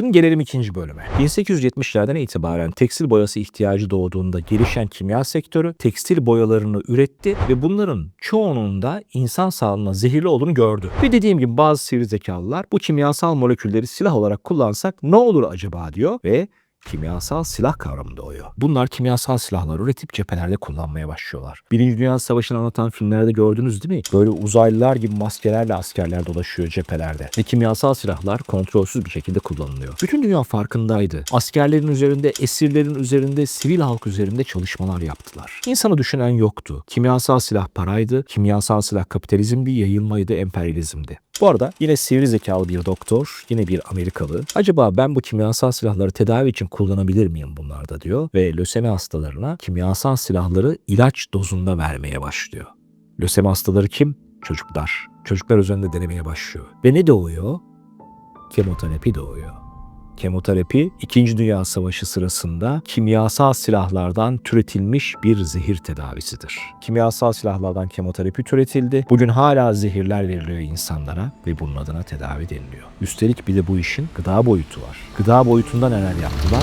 Şimdi gelelim ikinci bölüme. 1870'lerden itibaren tekstil boyası ihtiyacı doğduğunda gelişen kimya sektörü tekstil boyalarını üretti ve bunların çoğunun da insan sağlığına zehirli olduğunu gördü. Ve dediğim gibi bazı sivri zekalılar bu kimyasal molekülleri silah olarak kullansak ne olur acaba diyor ve kimyasal silah kavramı doğuyor. Bunlar kimyasal silahlar üretip cephelerde kullanmaya başlıyorlar. Birinci Dünya Savaşı'nı anlatan filmlerde gördünüz değil mi? Böyle uzaylılar gibi maskelerle askerler dolaşıyor cephelerde. Ve kimyasal silahlar kontrolsüz bir şekilde kullanılıyor. Bütün dünya farkındaydı. Askerlerin üzerinde, esirlerin üzerinde, sivil halk üzerinde çalışmalar yaptılar. İnsanı düşünen yoktu. Kimyasal silah paraydı, kimyasal silah kapitalizmdi, yayılmaydı, emperyalizmdi. Bu arada yine sivri zekalı bir doktor, yine bir Amerikalı. Acaba ben bu kimyasal silahları tedavi için kullanabilir miyim bunlarda diyor ve lösemi hastalarına kimyasal silahları ilaç dozunda vermeye başlıyor. Lösemi hastaları kim? Çocuklar. Çocuklar üzerinde denemeye başlıyor. Ve ne doğuyor? Kemoterapi doğuyor. Kemoterapi 2. Dünya Savaşı sırasında kimyasal silahlardan türetilmiş bir zehir tedavisidir. Kimyasal silahlardan kemoterapi türetildi. Bugün hala zehirler veriliyor insanlara ve bunun adına tedavi deniliyor. Üstelik bir de bu işin gıda boyutu var. Gıda boyutunda neler yaptılar?